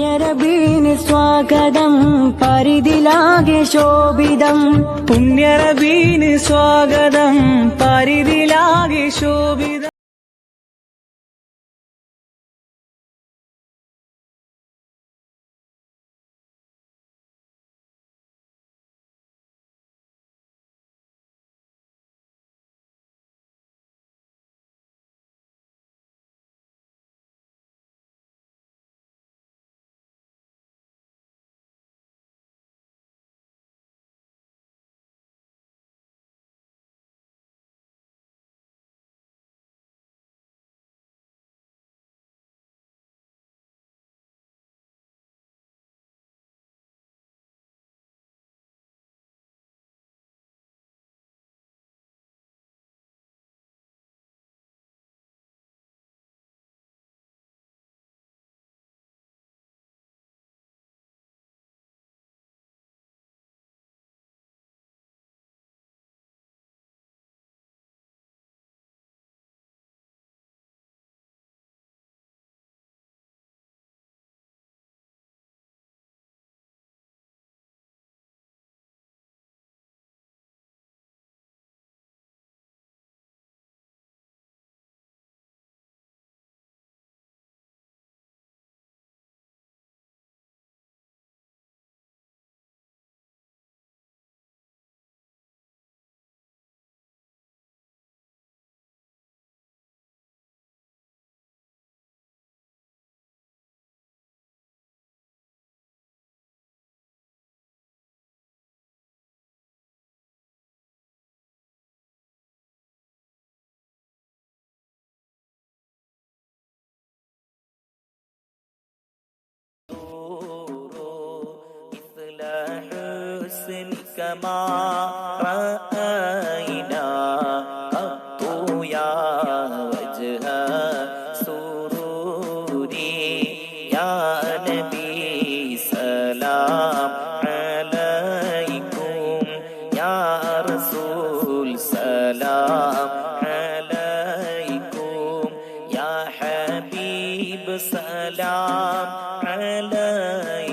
പുണ്യരബീന് സ്വാഗതം പരിതിലാകെ ശോഭിതം. പുണ്യരബീന് സ്വാഗതം പരിതിലാകെ ശോഭിത. حسنك ما رأينا قط يا وجه سروري يا نبي سلام عليكم يا رسول سلام عليكم يا حبيب سلام عليكم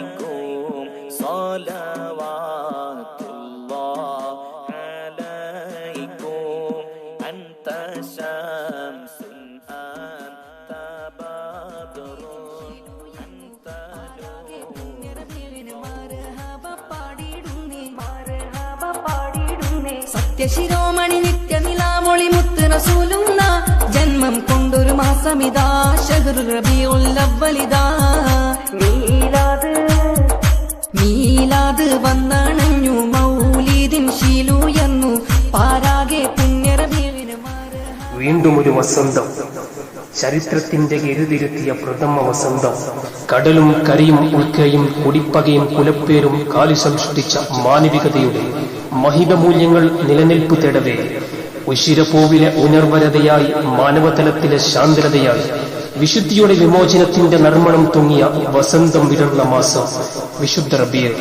صلوات الله عليكم أنت شمس أنت بدر أنت نور സത്യശിരോമണി നിത്യനിലാമൊളി മുത്ത് റസൂലുന്ന ജന്മം കൊണ്ടൊരു മാസമിതാ ഷഹറു റബിയുല്ലവലിതാ മീലാത് മീലാത് വന്നണഞ്ഞു മൗലീദിൻ ശീലുയർന്നു പാരാകെ വീണ്ടും ഒരു വസന്തം. ചരിത്രത്തിന്റെ എഴുതിരുത്തിയ പ്രഥമ വസന്തം. കടലും കരയും ഉൾക്കയും കുടിപ്പകയും കുലപ്പേരും കാലി സൃഷ്ടിച്ച മാനവികതയുടെ മഹിത മൂല്യങ്ങൾ നിലനിൽപ്പ് തേടവേ. ഉശിരപ്പോവിലെ ഉണർവരതയായി മാനവതലത്തിലെ ശാന്തരതയായി വിശുദ്ധിയുടെ വിമോചനത്തിന്റെ നർമ്മണം തൂങ്ങിയ വസന്തം വിടർന്ന മാസം. വിശുദ്ധ റബിയർ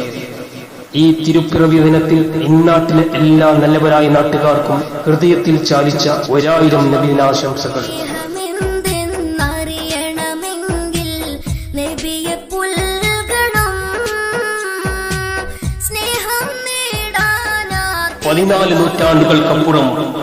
ഈ തിരുപ്പിറവി ദിനത്തിൽ ഇന്നാട്ടിലെ എല്ലാ നല്ലവരായ നാട്ടുകാർക്കും ഹൃദയത്തിൽ ചാലിച്ച ഒരായിരം പുൽകണം പതിനാല് നൂറ്റാണ്ടുകൾക്കപ്പുറം